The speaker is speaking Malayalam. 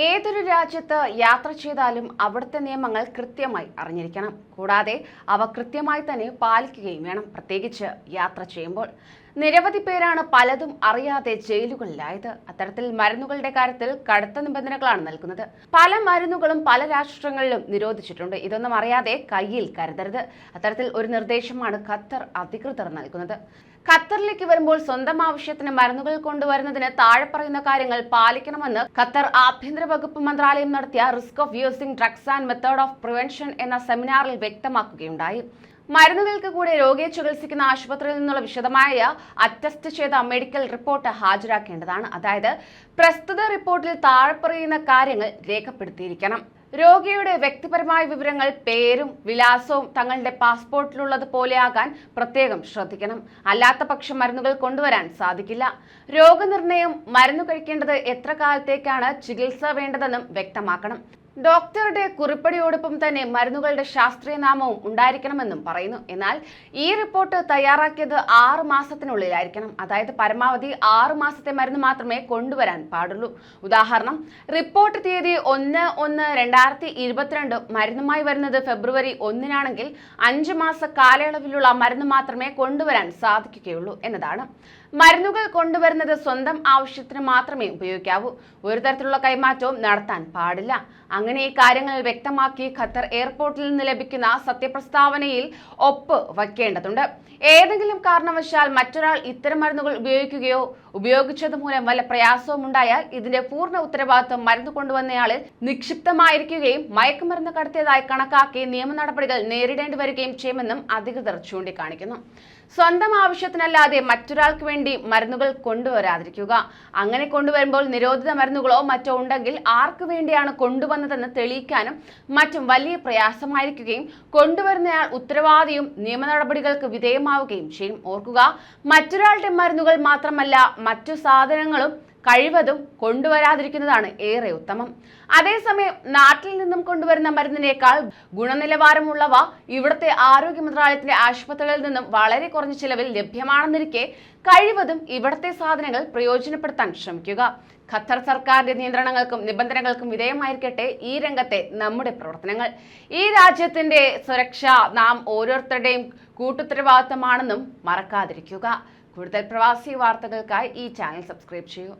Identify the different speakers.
Speaker 1: ഏതൊരു രാജ്യത്ത് യാത്ര ചെയ്താലും അവിടുത്തെ നിയമങ്ങൾ കൃത്യമായി അറിഞ്ഞിരിക്കണം. കൂടാതെ അവ കൃത്യമായി തന്നെ പാലിക്കുകയും വേണം പ്രത്യേകിച്ച് യാത്ര ചെയ്യുമ്പോൾ. നിരവധി പേരാണ് പലതും അറിയാതെ ജയിലുകളിലായത്. അത്തരത്തിൽ മരുന്നുകളുടെ കാര്യത്തിൽ കടുത്ത നിബന്ധനകളാണ് നൽകുന്നത്. പല മരുന്നുകളും പല രാഷ്ട്രങ്ങളിലും നിരോധിച്ചിട്ടുണ്ട്. ഇതൊന്നും അറിയാതെ കയ്യിൽ കരുതരുത്. അത്തരത്തിൽ ഒരു നിർദ്ദേശമാണ് ഖത്തർ അധികൃതർ നൽകുന്നത്. ഖത്തറിലേക്ക് വരുമ്പോൾ സ്വന്തം ആവശ്യത്തിന് മരുന്നുകൾ കൊണ്ടുവരുന്നതിന് താഴെ പറയുന്ന കാര്യങ്ങൾ പാലിക്കണമെന്ന് ഖത്തർ ആഭ്യന്തര വകുപ്പ് മന്ത്രാലയം നടത്തിയ risk of using drugs and method of prevention എന്ന സെമിനാറിൽ വ്യക്തമാക്കുകയുണ്ടായി. മരുന്നുകൾക്ക് കൂടെ രോഗിയെ ചികിത്സിക്കുന്ന ആശുപത്രിയിൽ നിന്നുള്ള വിശദമായ അറ്റസ്റ്റ് ചെയ്ത മെഡിക്കൽ റിപ്പോർട്ട് ഹാജരാക്കേണ്ടതാണ്. അതായത് പ്രസ്തുത റിപ്പോർട്ടിൽ താഴെ പറയുന്ന കാര്യങ്ങൾ രേഖപ്പെടുത്തിയിരിക്കണം. രോഗിയുടെ വ്യക്തിപരമായ വിവരങ്ങൾ പേരും വിലാസവും തങ്ങളുടെ പാസ്പോർട്ടിലുള്ളത് പോലെയാകാൻ പ്രത്യേകം ശ്രദ്ധിക്കണം. അല്ലാത്ത പക്ഷം മരുന്നുകൾ കൊണ്ടുവരാൻ സാധിക്കില്ല. രോഗനിർണയം മരുന്ന് കഴിക്കേണ്ടത് എത്ര കാലത്തേക്കാണ് ചികിത്സ വേണ്ടതെന്നും വ്യക്തമാക്കണം. ഡോക്ടറുടെ കുറിപ്പടിയോടൊപ്പം തന്നെ മരുന്നുകളുടെ ശാസ്ത്രീയ നാമവും ഉണ്ടായിരിക്കണമെന്നും പറയുന്നു. എന്നാൽ ഈ റിപ്പോർട്ട് തയ്യാറാക്കിയത് ആറ് മാസത്തിനുള്ളിലായിരിക്കണം. അതായത് പരമാവധി ആറ് മാസത്തെ മരുന്ന് മാത്രമേ കൊണ്ടുവരാൻ പാടുള്ളൂ. ഉദാഹരണം റിപ്പോർട്ട് തീയതി ഒന്ന് ഒന്ന് രണ്ടായിരത്തി ഇരുപത്തിരണ്ട് മരുന്നുമായി വരുന്നത് ഫെബ്രുവരി ഒന്നിനാണെങ്കിൽ അഞ്ച് മാസ കാലയളവിലുള്ള മരുന്ന് മാത്രമേ കൊണ്ടുവരാൻ സാധിക്കുകയുള്ളൂ എന്നതാണ്. മരുന്നുകൾ കൊണ്ടുവരുന്നത് സ്വന്തം ആവശ്യത്തിന് മാത്രമേ ഉപയോഗിക്കാവൂ. ഒരു തരത്തിലുള്ള കൈമാറ്റവും നടത്താൻ പാടില്ല. അങ്ങനെ ഈ കാര്യങ്ങൾ വ്യക്തമാക്കി ഖത്തർ എയർപോർട്ടിൽ നിന്ന് ലഭിക്കുന്ന സത്യപ്രസ്താവനയിൽ ഒപ്പ് വയ്ക്കേണ്ടതുണ്ട്. ഏതെങ്കിലും കാരണവശാൽ മറ്റൊരാൾ ഇത്തരം മരുന്നുകൾ ഉപയോഗിക്കുകയോ ഉപയോഗിച്ചത് മൂലം വല്ല പ്രയാസവും ഉണ്ടായാൽ ഇതിന്റെ പൂർണ ഉത്തരവാദിത്വം മരുന്ന് കൊണ്ടുവന്നയാളിൽ നിക്ഷിപ്തമായിരിക്കുകയും മയക്കുമരുന്ന് കടത്തിയതായി കണക്കാക്കി നിയമ നടപടികൾ നേരിടേണ്ടി വരികയും ചെയ്യുമെന്നും അധികൃതർ ചൂണ്ടിക്കാണിക്കുന്നു. സ്വന്തം ആവശ്യത്തിനല്ലാതെ മറ്റൊരാൾക്ക് വേണ്ടി മരുന്നുകൾ കൊണ്ടുവരാതിരിക്കുക. അങ്ങനെ കൊണ്ടുവരുമ്പോൾ നിരോധിത മരുന്നുകളോ മറ്റോ ഉണ്ടെങ്കിൽ ആർക്ക് വേണ്ടിയാണ് കൊണ്ടുവന്നതെന്ന് തെളിയിക്കാനും മറ്റും വലിയ പ്രയാസമായിരിക്കുകയും കൊണ്ടുവരുന്നയാൾ ഉത്തരവാദിയും നിയമ നടപടികൾക്ക് വിധേയമാവുകയും ചെയ്യും. ഓർക്കുക മറ്റൊരാളുടെ മരുന്നുകൾ മാത്രമല്ല മറ്റു സാധനങ്ങളും കഴിവതും കൊണ്ടുവരാതിരിക്കുന്നതാണ് ഏറെ ഉത്തമം. അതേസമയം നാട്ടിൽ നിന്നും കൊണ്ടുവരുന്ന മരുന്നിനേക്കാൾ ഗുണനിലവാരമുള്ളവ ഇവിടുത്തെ ആരോഗ്യ മന്ത്രാലയത്തിലെ ആശുപത്രികളിൽ നിന്നും വളരെ കുറഞ്ഞ ചിലവിൽ ലഭ്യമാണെന്നിരിക്കെ കഴിവതും ഇവിടുത്തെ സാധനങ്ങൾ പ്രയോജനപ്പെടുത്താൻ ശ്രമിക്കുക. ഖത്തർ സർക്കാരിന്റെ നിയന്ത്രണങ്ങൾക്കും നിബന്ധനകൾക്കും വിധേയമായിരിക്കട്ടെ ഈ രംഗത്തെ നമ്മുടെ പ്രവർത്തനങ്ങൾ. ഈ രാജ്യത്തിന്റെ സുരക്ഷ നാം ഓരോരുത്തരുടെയും കൂട്ടുത്തരവാദിത്തമാണെന്നും മറക്കാതിരിക്കുക. കൂടുതൽ പ്രവാസി വാർത്തകൾക്കായി ഈ ചാനൽ സബ്സ്ക്രൈബ് ചെയ്യൂ.